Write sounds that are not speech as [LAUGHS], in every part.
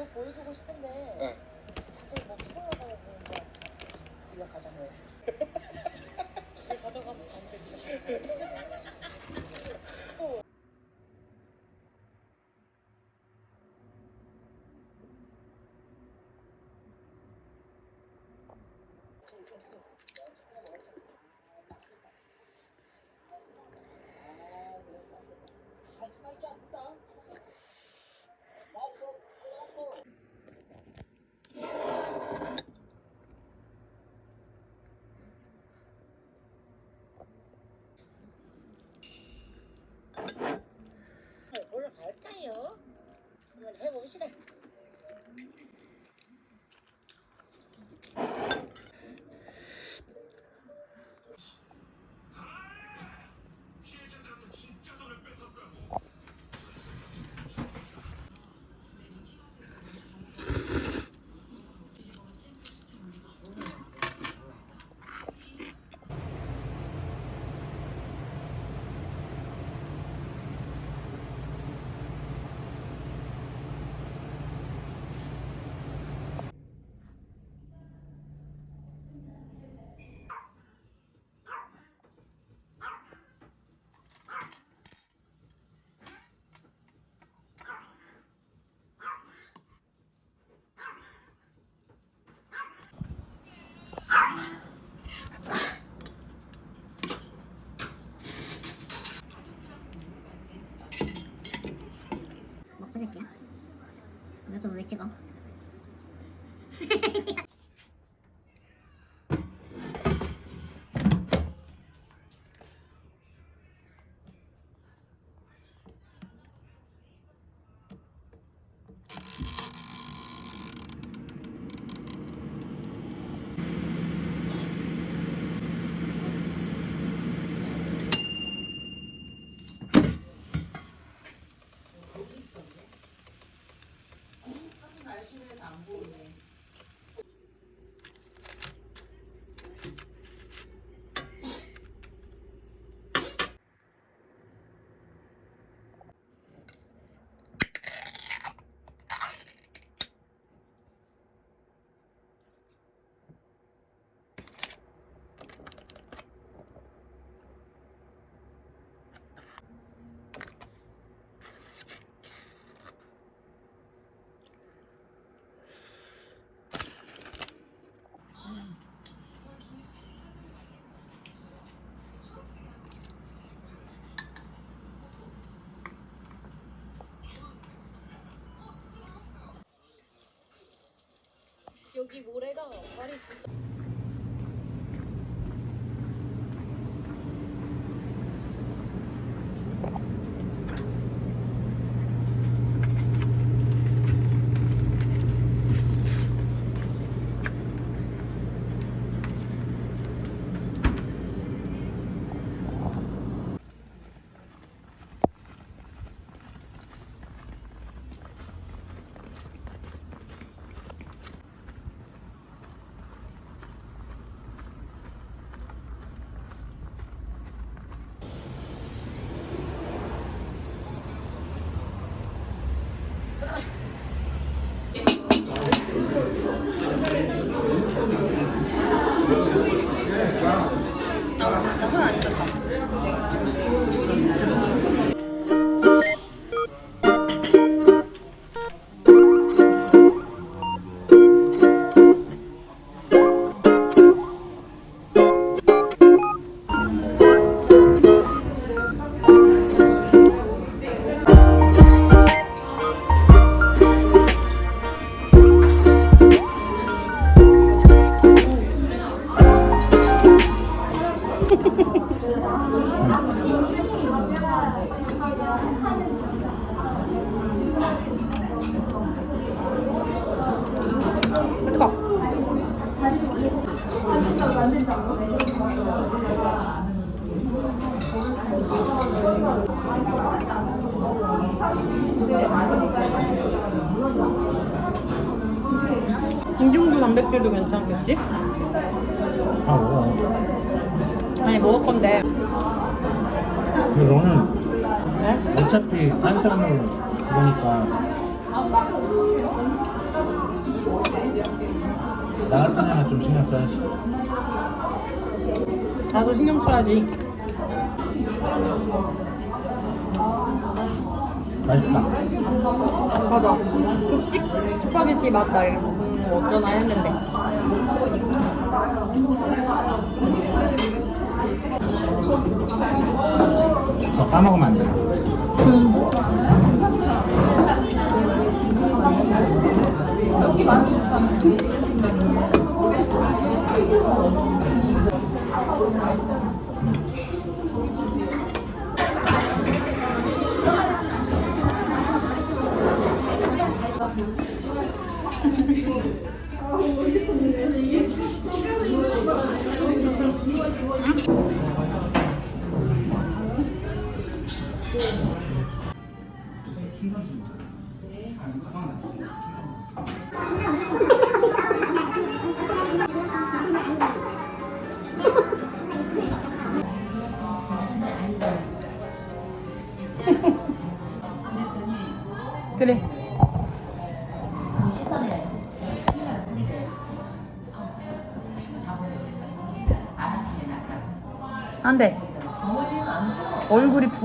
나는 너 보여주고 싶은데 네. 다들 뭐 피곤하다고 그러니까 네가 가자고 해. [LAUGHS] 네가 가져가면 가는데 네가 가져가. 어. 올라갈까요? 한번 왜그걸 왜 찍어? 여기 모래가 발이 진짜 아니 먹을 건데. 너는 네? 어차피 탄수화물 그러니까 나 같은 애는 좀 신경 써야지. 나도 신경 써야지. 맛있다. 맞아. 급식 스파게티 맛나 이런 거. 음, 어쩌나 했는데 더 까먹으면 안 돼. 그래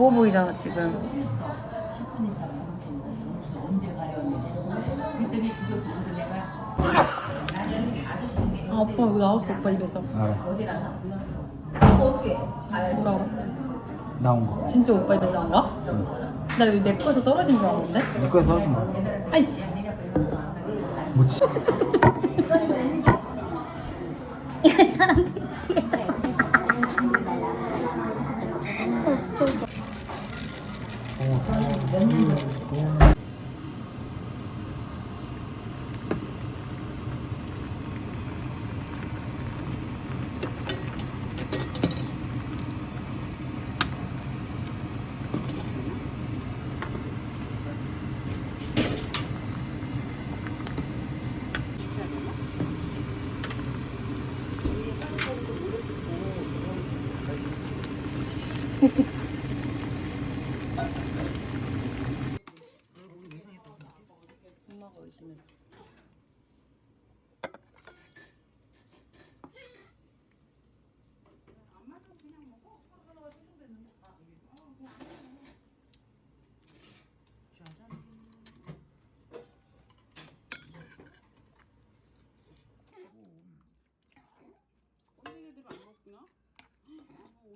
부어 보이잖아 지금 아 오빠 여기 나왔어 오빠 입에서 알아. 뭐라고? 나온 거. 진짜 오빠 입에서 나온 거야? 나 여기 내 거에서 떨어진 줄 알았는데? 네 거에 넣어주마 아이씨 뭐지? 이거 사람들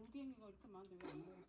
어, 올갱이가 이렇게 많은데 왜 안 먹었어?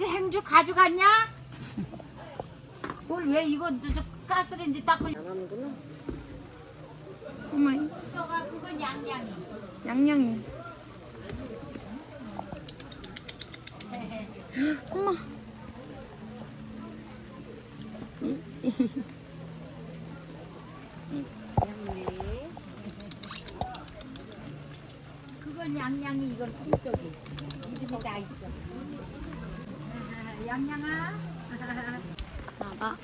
여기 행주 가져갔냐? 뭘 왜 이거 저 가스레인지 닦을 안 하는구나. 어머. 너가 그건 양양이. [LAUGHS] 양양이. 그건 양양이 이건 콩떡이. 이름이 다 있어. 아, 양양아. 나가.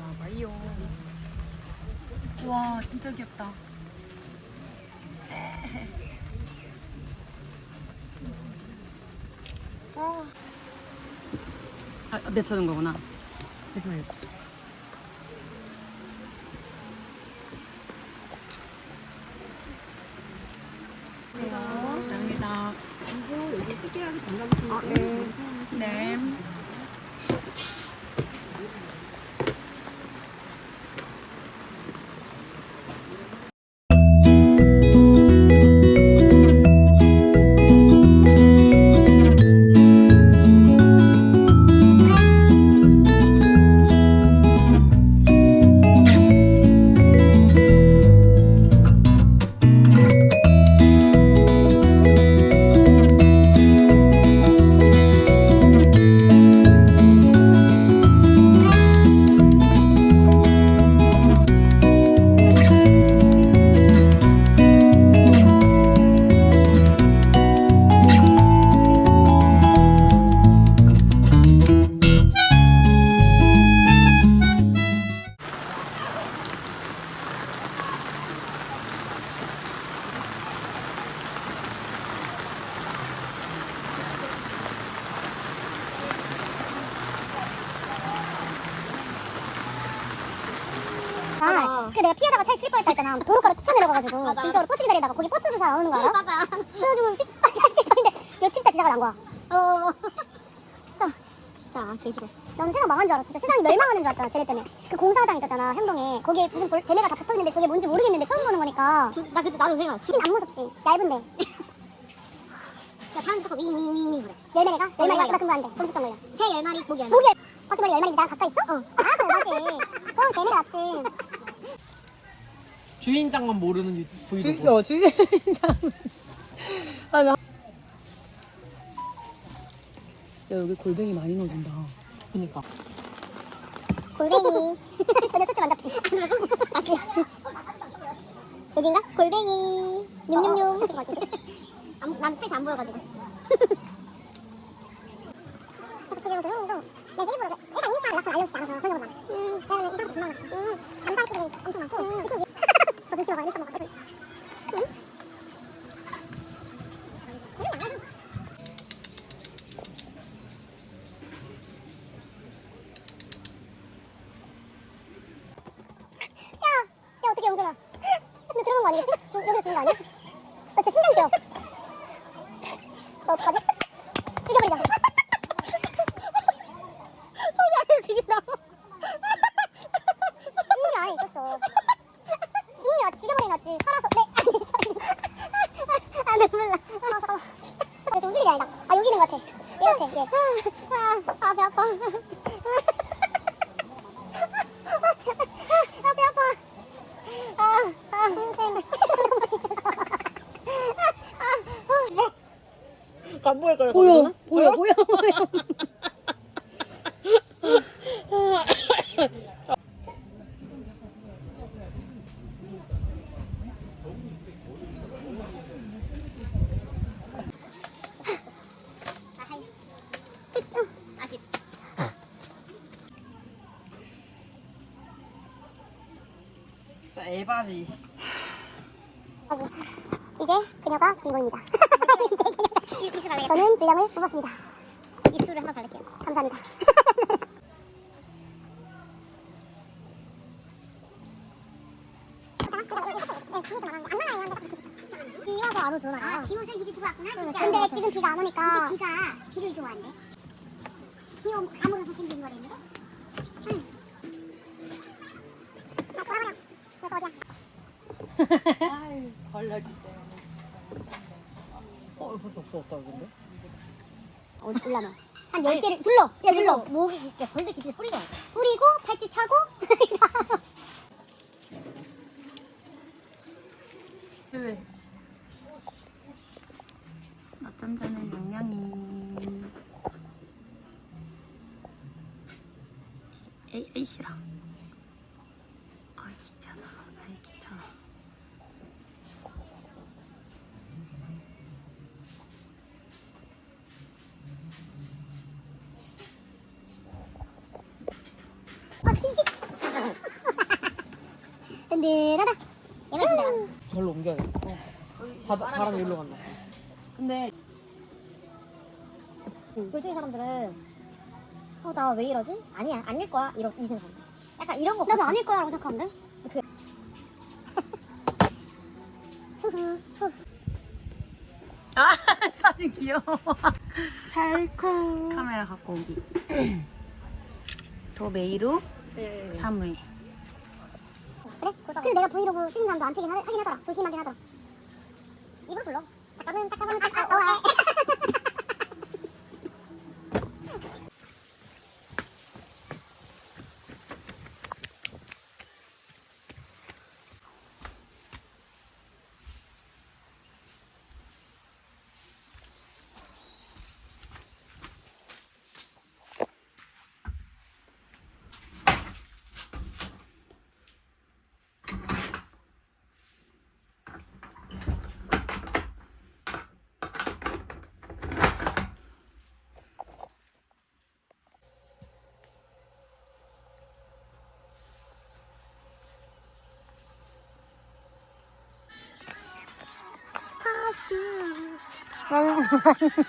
와봐요. 와, 진짜 귀엽다. 아, 내쳐는 거구나. 괜찮아, 괜 내가 피하다가 차에 칠 뻔했다 했잖아. 도로가로 툭쳐 내려가가지고 진짜로 버스 기다리다가 거기 버스도 잘 안 오는 거 알아? 맞아. 그래가지고 차에 칠 뻔했는데 며칠 때 기사가 난 거야. 어, 진짜 진짜 개싫어. 넌 세상 망한 줄 알아. 진짜 세상이 멸망하는 줄 알았잖아. 쟤네 때문에. 그 공사장 있었잖아. 행동에. 거기에 무슨 볼, 쟤네가 다 붙어 있는데 저게 뭔지 모르겠는데 처음 보는 거니까. 나 그때 나도 생각. 수긴 안 무섭지. 얇은데. [LAUGHS] 야, 사람 자꾸 위위위위 그래. 열매가? 열매가 나 그거 안 돼. 점수병 걸려. 새 열 마리 모기 열 마리. 모기 열. 바퀴벌레 열마리 나랑 가까이 있어? 어. 아, 맞지. 그럼 걔네 낫지. 주인장만 모르는 유- 브이로그. 주, 어, 주인장. [LAUGHS] 아, 나. 야, 여기 골뱅이 많이 넣어준다. 그니까. 골뱅이. [LAUGHS] 전혀 초점 안 잡혀. 다시. 여긴가? 골뱅이. 뇽뇽뇽. [LAUGHS] 난 살짝 안 보여가지고. 지금 고객님도 내 네이버로 내가 인스타 연락처를 알려주지 않아서 그런 거잖아. 음, 내가 인스타부터 금방 왔지. 음, 남자끼리 엄청 많고. 이쪽 저 눈치 봐봐, 눈치 봐봐. 응? 야, 야 어떻게 영준아? 너 들어간 거 아니겠지? 주, 여기서 죽은 거 아니야? 너 진짜 심장 뛰어. 너 어떡하지? 죽여버리자. 거기 안에 죽인다. 승리 안에 있었어. 승리 아직 죽여버리 놨지. 살아서 네. 아 눈물 나. 아 잠깐만. 아, 저 웃을 일이 아니다. 아 여기 있는 것 같아. 얘 같아. 얘. 아, 아, 배 아파. 아, 배 아파. 아, 아, 선생님. 너무 지쳤어. 간보일 거야. 보여, 보여, 보여, 보여. 아쉽. 진짜 에바지. 아직. 이제 그녀가 주인공입니다. [LAUGHS] 이제 그녀가. 저는 분량을 뽑았습니다. 입술을 한번 바를게요. 감사합니다. 비 와서 안 오죠, 나. 비 와서 이제 들어왔구나. 근데 지금 비가 안 오니까. 비가 비를 좋아한대. 귀여운 감으로서 생긴 거리인 없어졌다, 근데? 올라놔. 한 10개를 둘러. 야, 둘러. 목이 이렇게 벌레 깊이 뿌리고. 뿌리고, 팔찌 차고. [LAUGHS] 왜? 낮잠 자는 영양이. 에이, 에이, 싫어. 아이, 귀찮아. 아이, 귀찮아. 든든하다. 예쁘다. 절로 옮겨야겠다. 바다, 바람이 일로 간다. 근데 굴중인 사람들은 어 나 왜 이러지? 아니야 아닐 거야 이런 이 생각. 약간 이런 거. 나도 아닐 거야라고 생각하는데. 그. 후후 후. 아 [LAUGHS] 사진 귀여워. 찰칵. 카메라 갖고 오기. 도메이루 사무이. 그래? 근데 내가 브이로그 찍는 사람도 안 찍긴 하, 하긴 하더라. 조심하긴 하더라. 이걸 불러. 잠깐은 잠깐은 잠깐. 어, 哈哈哈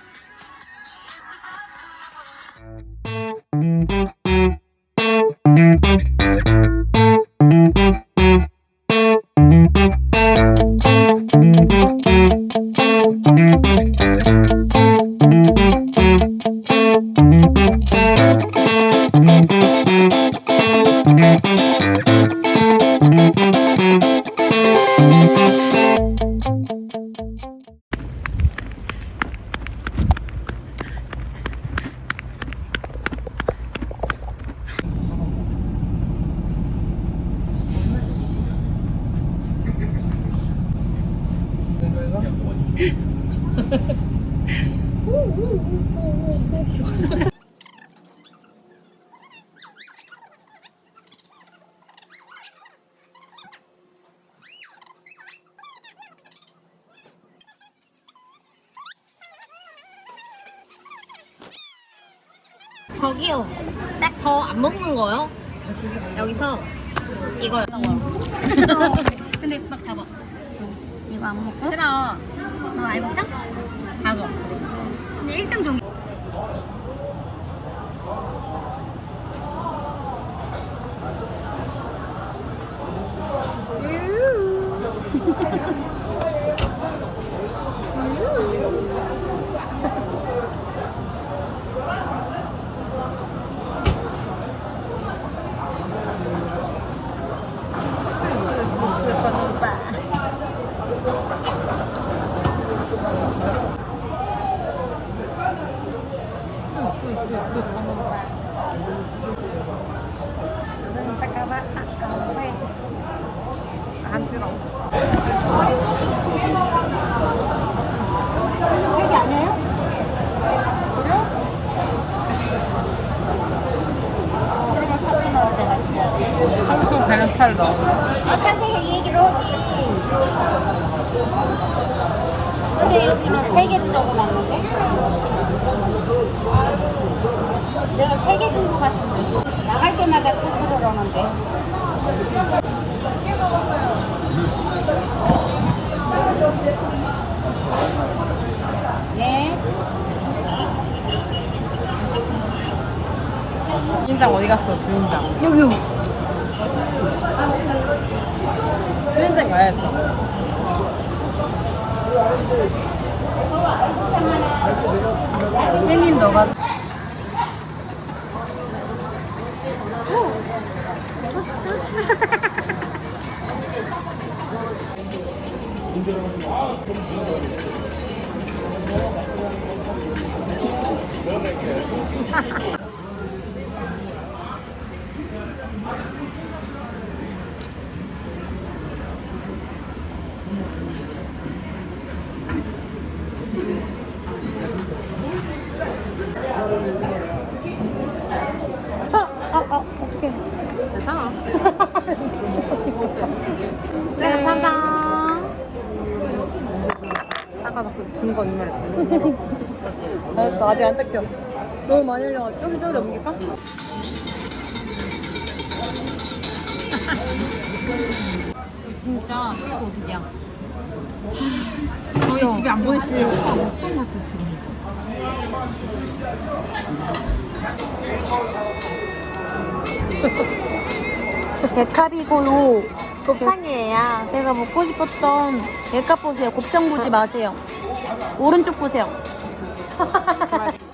저기요. 딱 저 안 먹는 거요? 여기서 이걸 [LAUGHS] 근데 막 잡아. 이거 안 먹고? 싫어. 너 알먹자? 작아. 근데 1등 종. 청소 가는 스타일 넣 어. 어차피 얘기를 하지. 근데 여기는 세 개를 적어놨는데? 내가 세 개준것 같은데. 나갈 때마다 체크를 하는데. 네. 주인장 어디 갔어, 주인장? 여기, 여기. 트렌젠 가야겠다. 햇님 너가 [LAUGHS] 아직 안 뜯겨. 너무 많이 흘려가지고 저기 저기 옮길까? 진짜 도둑이야. 저희 집에 안 보내시려고 어떤 것도 지금. [LAUGHS] 백합이고요. 곱창이에요. 제가 먹고 싶었던 백합 보세요. 곱창 보지 마세요. 오른쪽 보세요. 確かに。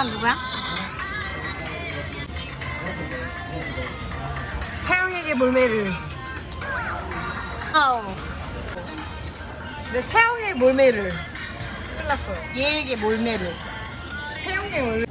사람 누구야? 세영에게 몰매를. 아우. 내 세영의 몰매를. 큰일 났어. 얘에게 몰매를. 세영의 몰매.